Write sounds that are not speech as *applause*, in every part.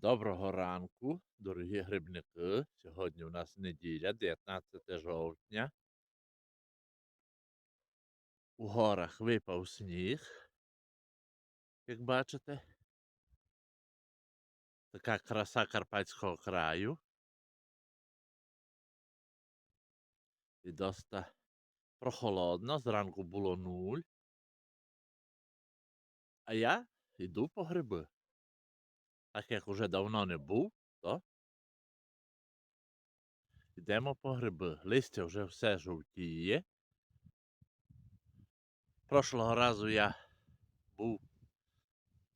Доброго ранку, дорогі грибники. Сьогодні у нас неділя, 19 жовтня. У горах випав сніг, як бачите. Така краса Карпатського краю. І доста прохолодно, зранку було нуль. А я йду по гриби. Так як уже давно не був, то йдемо по гриби. Листя вже все жовтіє. Прошлого разу я був,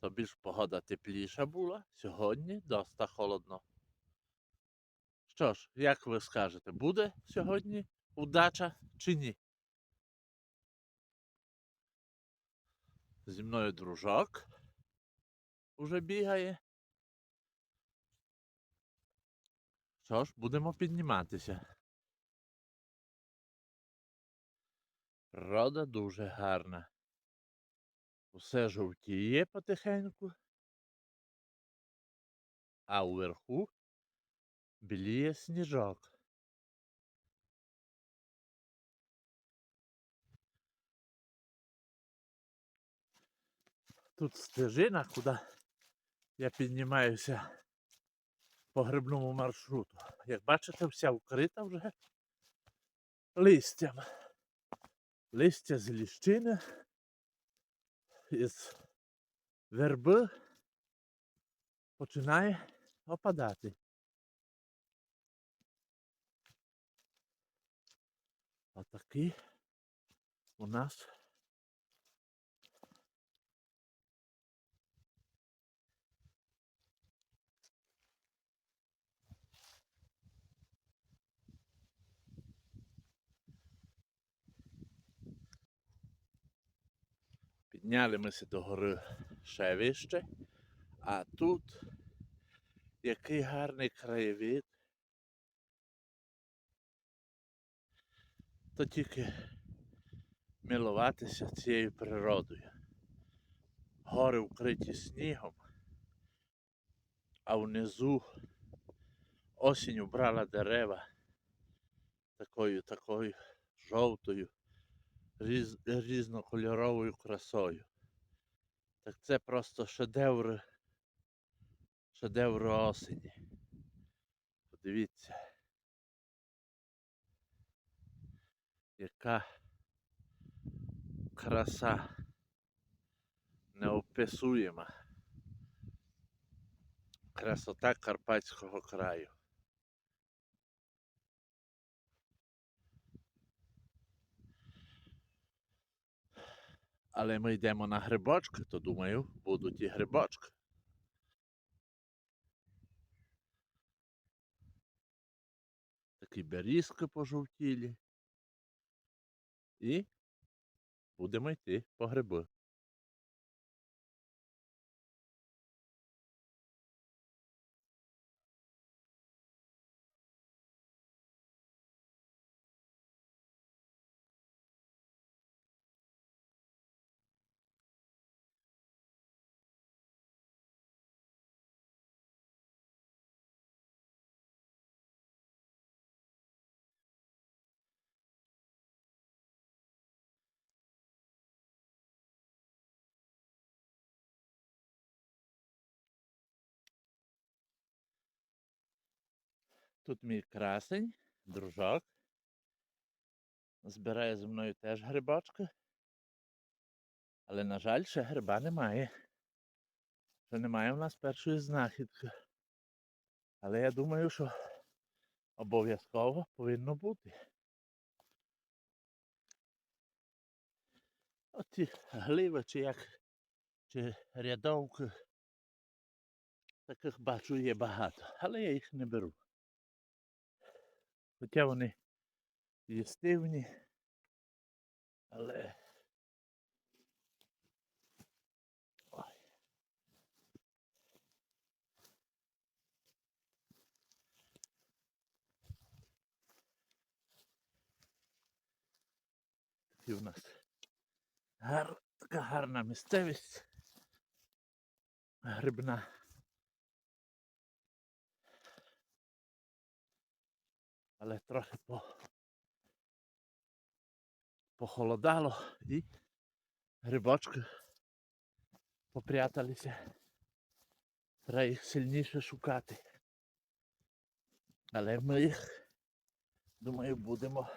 то більш погода тепліша була. Сьогодні доста холодно. Що ж, як ви скажете, буде сьогодні удача чи ні? Зі мною дружок уже бігає. Що ж, будемо підніматися. Природа дуже гарна. Усе жовтіє потихеньку, а уверху біліє сніжок. Тут стежина, куди я піднімаюся по грибному маршруту. Як бачите, вся вкрита вже листям. Листя з ліщини, із верби починає опадати. Отакий у нас Підняли ми до гори ще вище, а тут який гарний краєвид. То тільки милуватися цією природою. Гори вкриті снігом, а внизу осінь убрала дерева такою такою жовтою різ, різнокольоровою красою. Так це просто шедевр, шедевр осені. Подивіться, яка краса неописуєма. Красота Карпатського краю. Але ми йдемо на грибочки, то думаю, будуть і грибочки. Такі берізки пожовтілі. І будемо йти по гриби. Тут мій красень, дружок. Збирає зі мною теж грибочки. Але, на жаль, ще гриба немає. Ще немає в нас першої знахідки. Але я думаю, що обов'язково повинно бути. Оці гливи чи як чи рядовки. Таких бачу є багато, але я їх не беру. Хоча вони їстивні, але Ой. І у нас гар... така гарна місцевість грибна. Але трохи по... похолодало і грибочки попряталися. Треба їх сильніше шукати. Але ми їх, думаю, будемо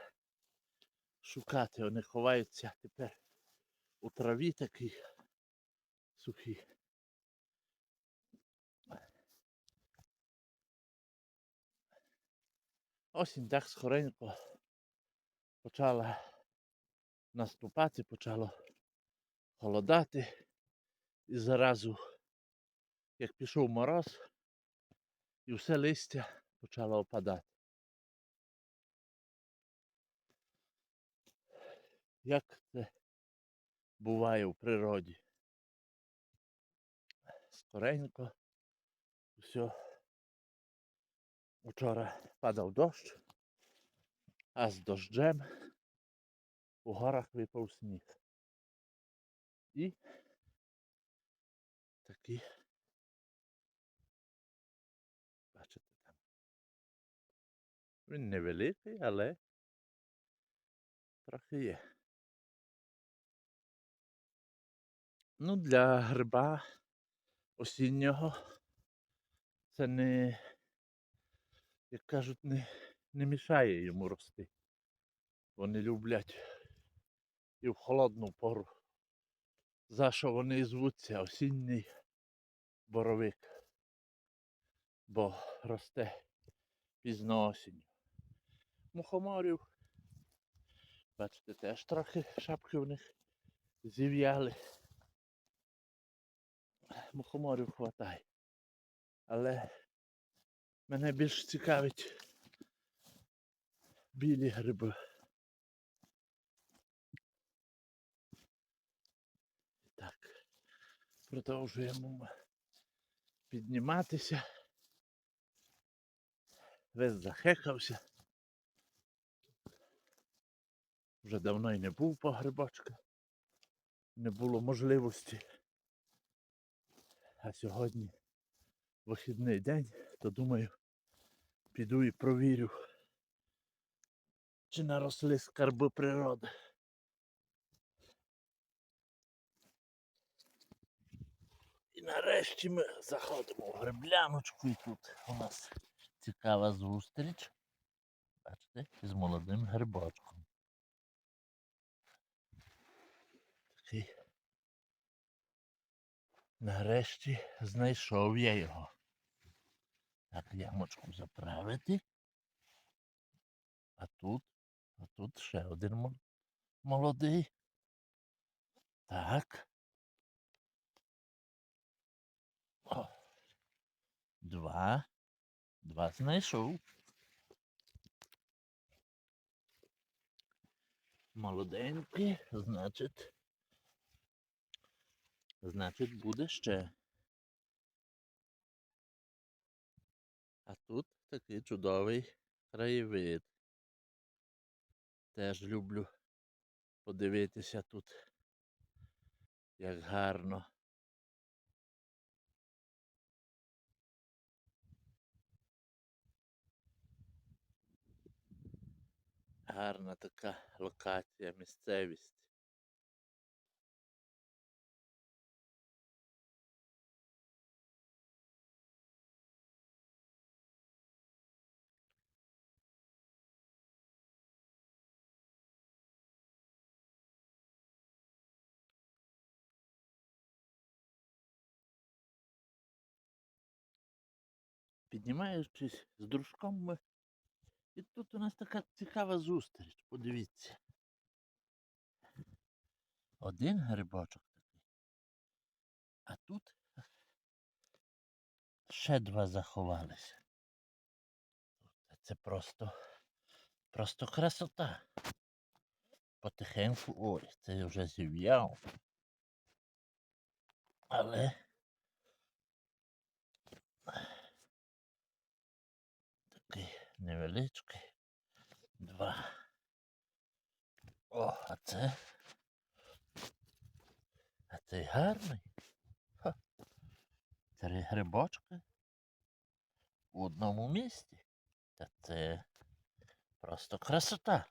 шукати. Вони ховаються тепер у траві такій сухій. Осінь так скоренько почала наступати, почало холодати. І заразу, як пішов мороз, і все листя почало опадати. Як це буває в природі? Скоренько все. Вчора падав дощ, а з дощем у горах випав сніг. І такі, бачите там. Він невеликий, але трохи є. Ну, для гриба осіннього це не, як кажуть, не, не мішає йому рости. Вони люблять і в холодну пору. За що вони і звуться осінній боровик. Бо росте пізно осінню. Мухоморів. Бачите, теж трохи шапки в них зів'яли. Мухоморів хватає. Але мене більш цікавить білі гриби. Так, продовжуємо підніматися. Весь захекався. Вже давно й не був по грибочках. Не було можливості. А сьогодні вихідний день, то думаю, піду і провірю, чи наросли скарби природи. І нарешті ми заходимо в грибляночку і тут у нас цікава зустріч. Бачите, з молодим грибочком. Такий. Нарешті знайшов я його. Так, ямочку заправити. А тут, а тут ще один молодий. Так. О. Два. Два знайшов. Молоденький, значить. Значить, буде ще. А тут такий чудовий краєвид. Теж люблю подивитися тут, як гарно. Гарна така локація, місцевість. Піднімаючись з дружком ми. І тут у нас така цікава зустріч. Подивіться. Один грибочок такий. А тут ще два заховалися. Це просто, просто красота. Потихеньку, ой, це вже зів'яв. Але такий невеличкий. Два. О, а це. А цей гарний. Ха. Три грибочки в одному місці. Та це Просто красота.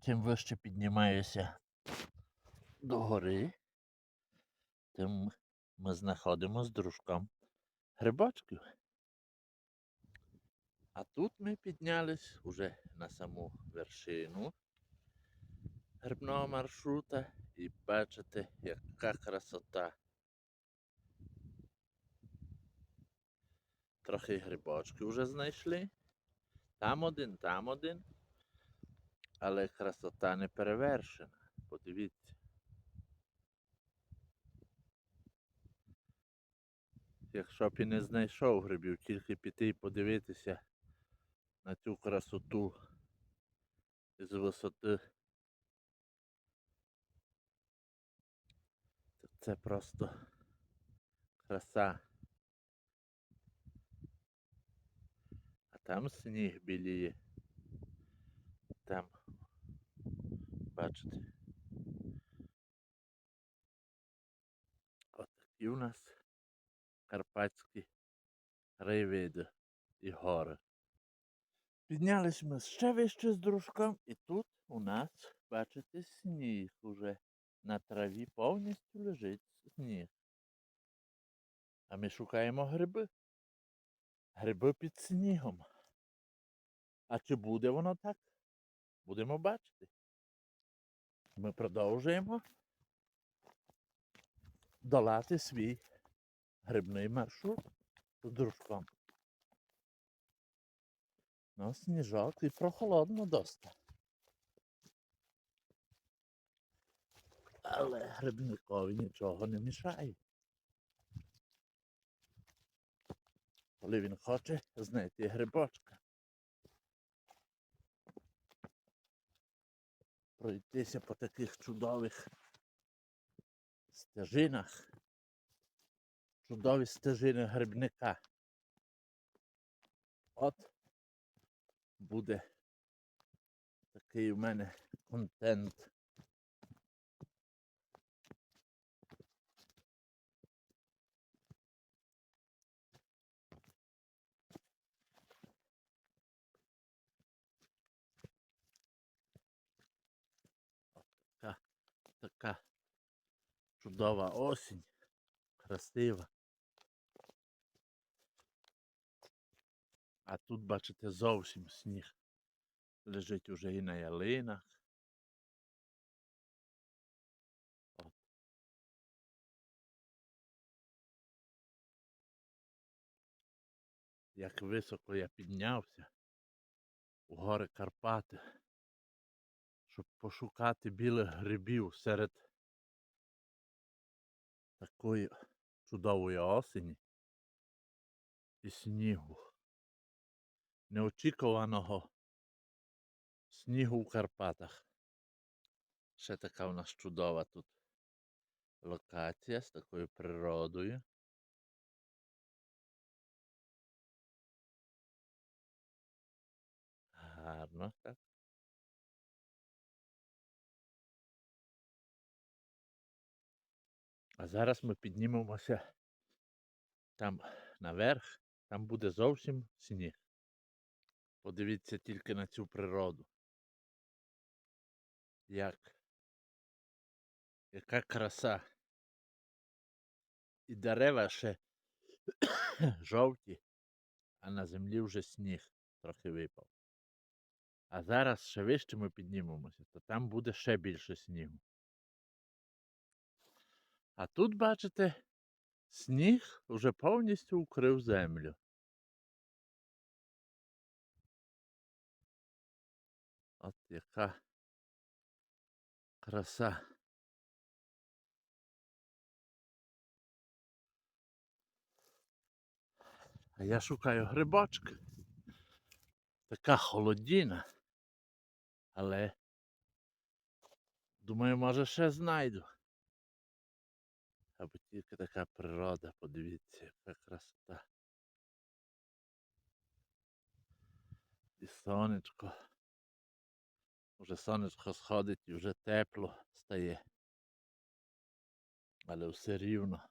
Чим вище піднімаюся до гори, тим ми знаходимо з дружком грибочків. А тут ми піднялись уже на саму вершину грибного маршрута і бачите, яка красота. Трохи грибочки вже знайшли. Там один, там один. Але красота не перевершена. Подивіться. Якщо б і не знайшов грибів, тільки піти і подивитися на цю красоту з висоти. Це просто краса. А там сніг біліє. Там, бачите. От такі у нас карпатські краєвиди і гори. Піднялись ми ще вище з дружком, і тут у нас, бачите, сніг уже. На траві повністю лежить сніг. А ми шукаємо гриби. Гриби під снігом. А чи буде воно так? Будемо бачити. Ми продовжуємо долати свій грибний маршрут з дружком. Ну, сніжок і прохолодно доста. Але грибникові нічого не мішає. Коли він хоче знайти грибочка. Пройтися по таких чудових стежинах. Чудові стежини грибника. От буде такий у мене контент. Така, чудова осінь, красива. А тут, бачите, зовсім сніг. Лежить уже і на ялинах. От. Як високо я піднявся у гори Карпати, щоб пошукати білих грибів серед такої чудової осені і снігу неочікуваного снігу у Карпатах. Ще така у нас чудова тут локація з такою природою. Гарно так. А зараз ми піднімемося там наверх, там буде зовсім сніг. Подивіться тільки на цю природу. Як? Яка краса. І дерева ще *coughs* жовті, а на землі вже сніг трохи випав. А зараз ще вище ми піднімемося, то там буде ще більше снігу. А тут, бачите, сніг вже повністю укрив землю. Яка краса. А я шукаю грибочки. Така холодіна. Але думаю, може ще знайду. Аби тільки така природа, подивіться, яка красота. І сонечко. Уже сонечко сходить і вже тепло стає. Але все рівно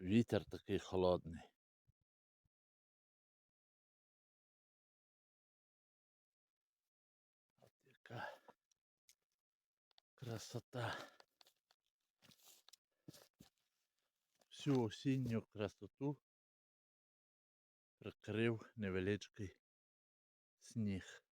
Вітер такий холодний. От яка красота. Всю осінню красоту прикрив невеличкий сніг.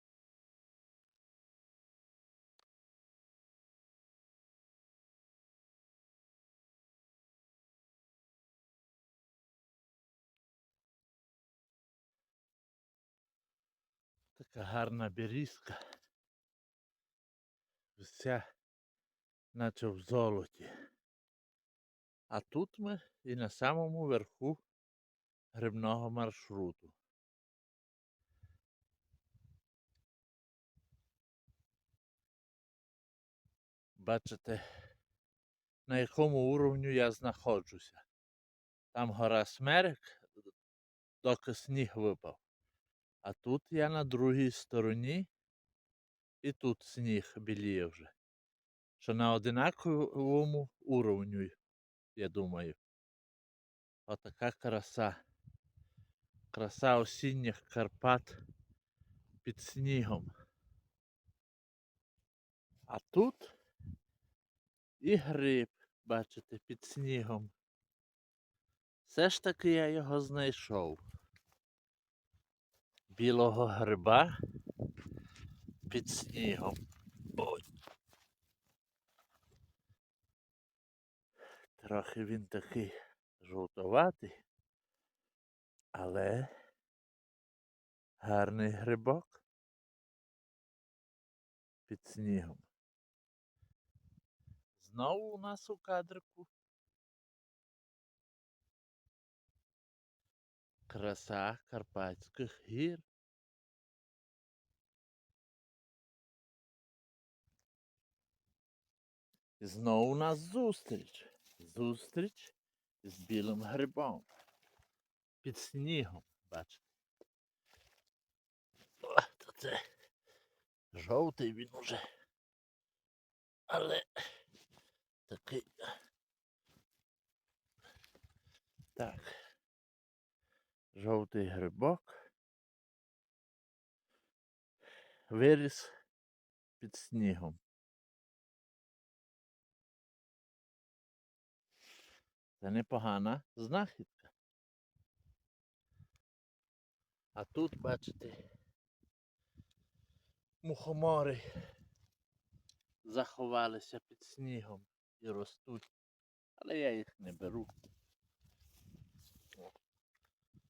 Така гарна берізка. Вся наче в золоті. А тут ми і на самому верху грибного маршруту. Бачите, на якому уровню я знаходжуся. Там гора Смерек, доки сніг випав. А тут я на другій стороні, і тут сніг біліє вже. Що на одинаковому уровню, я думаю. Отака краса. Краса осінніх Карпат під снігом. А тут і гриб, бачите, під снігом. Все ж таки я його знайшов. Білого гриба під снігом. Ой. Трохи він такий жовтоватий, але гарний грибок під снігом. Знову у нас у кадрику. Краса Карпатських гір. Знову у нас зустріч. Зустріч з білим грибом. Під снігом, бачите. О, то це жовтий він уже. Але такий. Так. Жовтий грибок. Виріс під снігом. Це непогана знахідка. А тут, бачите, мухомори заховалися під снігом і ростуть. Але я їх не беру.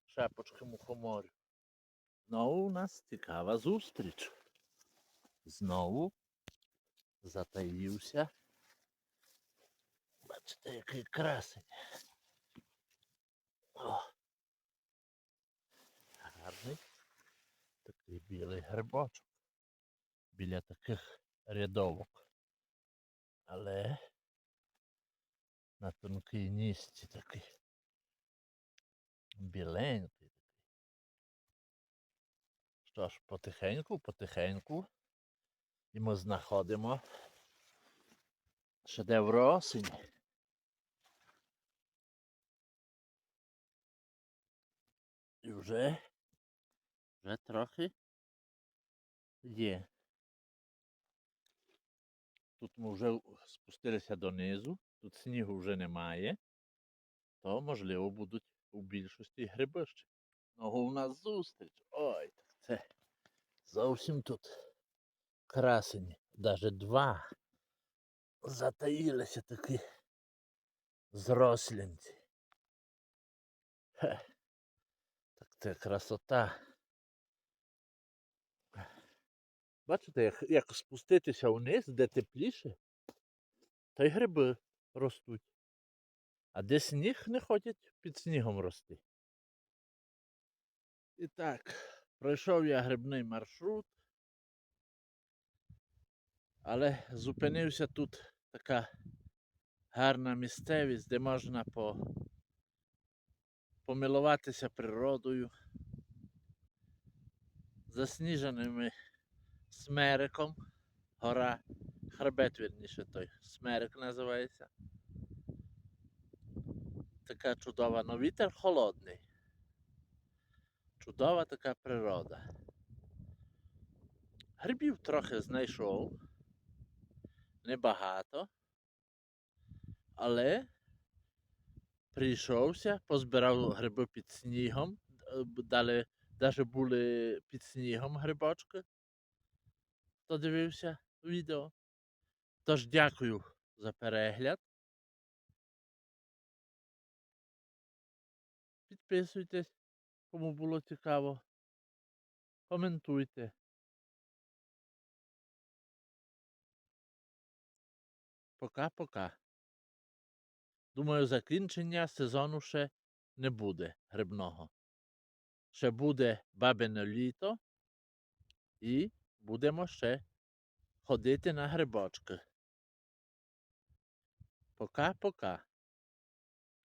Шапочки мухоморів. Знову у нас цікава зустріч. Знову затаївся. Бачите, який красень. О. Гарний такий білий грибочок біля таких рядовок. Але на тонкій нісці такий біленький такий. Що ж, потихеньку, потихеньку. І ми знаходимо шедевр осені. І вже, вже трохи є. Тут ми вже спустилися донизу, тут снігу вже немає, то можливо будуть у більшості грибища. Ногу у нас зустріч. Ой, так це зовсім тут красені, навіть два. Затаїлися такі зрослінці. Хе. Це красота. Бачите, як, як спуститися вниз, де тепліше, то й гриби ростуть. А де сніг не ходять, під снігом рости. І так, пройшов я грибний маршрут, але зупинився тут така гарна місцевість, де можна по... помилуватися природою, засніженими смериком. Гора, хребет, вірніше той, смерик називається. така чудова, но вітер холодний. Чудова така природа. Грибів трохи знайшов. Небагато. Але прийшовся, позбирав гриби під снігом. Е, Далі навіть були під снігом грибочки. Хто дивився відео. Тож дякую за перегляд. Підписуйтесь, кому було цікаво. Коментуйте. Пока-пока. Думаю, закінчення сезону ще не буде грибного. Ще буде бабине літо і будемо ще ходити на грибочки. Пока-пока.